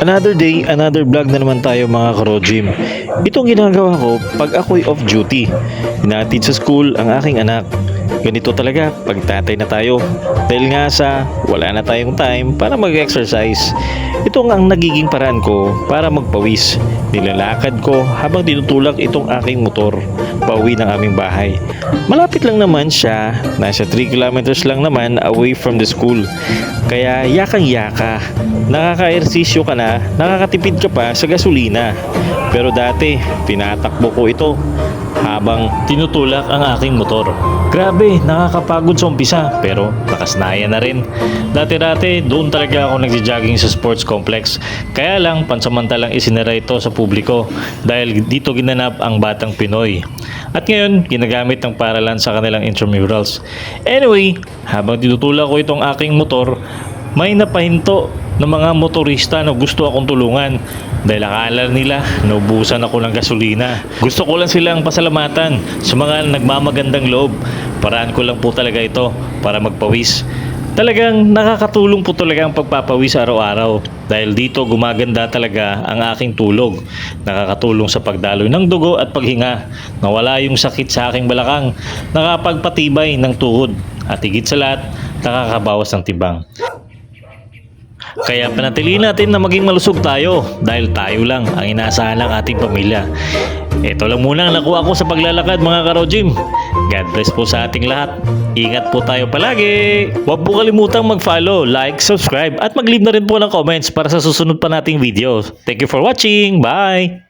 Another day, another vlog na naman tayo mga karojim. Itong ginagawa ko pag ako'y off duty. Hinatid sa school ang aking anak. Ganito talaga pag tatay na tayo. Dahil nga sa wala na tayong time para mag-exercise. Ito ang nagiging paraan ko para magpawis. Nilalakad ko habang tinutulak itong aking motor pauwi ng aming bahay. Malapit lang naman siya, nasa 3 kilometers lang naman away from the school. Kaya yakang yaka, nakaka-ersisyo ka na, nakakatipid ka pa sa gasolina. Pero dati, tinatakbo ko ito habang tinutulak ang aking motor. Grabe, nakakapagod sa umpisa pero nakasnayan na rin. Dati-dati, doon talaga ako nagja-jogging sa sports complex. Kaya lang, pansamantalang isinara ito sa publiko dahil dito ginanap ang Batang Pinoy. At ngayon, ginagamit ng paralan sa kanilang intramurals. Anyway, habang tinutulak ko itong aking motor, may napahinto ng mga motorista na gusto akong tulungan dahil akala nila naubusan ako ng gasolina. Gusto ko lang silang pasalamatan sa mga nagmamagandang loob. Paraan ko lang po talaga ito para magpawis. Talagang nakakatulong po talaga ang pagpapawis araw-araw dahil dito gumaganda talaga ang aking tulog. Nakakatulong sa pagdaloy ng dugo at paghinga. Nawala yung sakit sa aking balakang. Nakapagpatibay ng tuhod. At higit sa lahat, nakakabawas ng tibang. Kaya panatiliin natin na maging malusog tayo dahil tayo lang ang inaasahan ng ating pamilya. Ito lang muna ang nakuha ko sa paglalakad mga karojim. God bless po sa ating lahat. Ingat po tayo palagi. Huwag po kalimutang mag-follow, like, subscribe at mag-leave na rin po ng comments para sa susunod pa nating video. Thank you for watching. Bye!